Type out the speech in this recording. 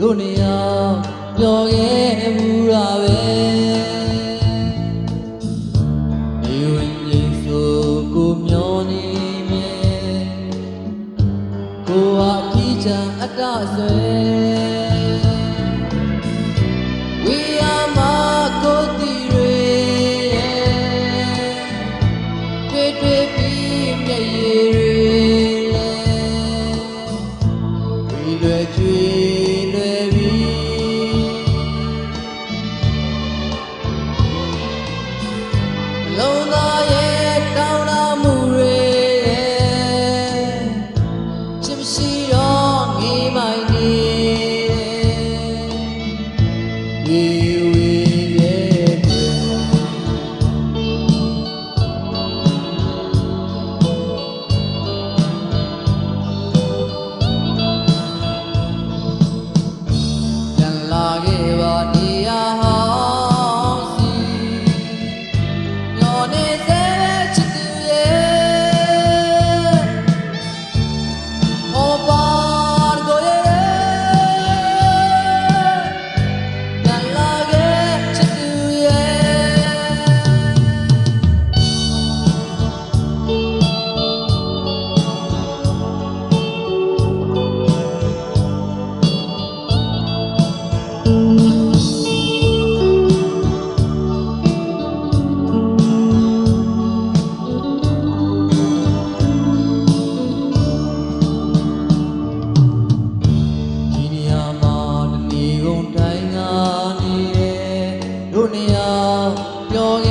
တို့နေအောင်ပြောခဲ့မှုတာပဲနေဝင်ရင်ဆိုကိုမျောနေမြဲကိုဟာအကြည့်ချအတဆွဲ about ပြောရ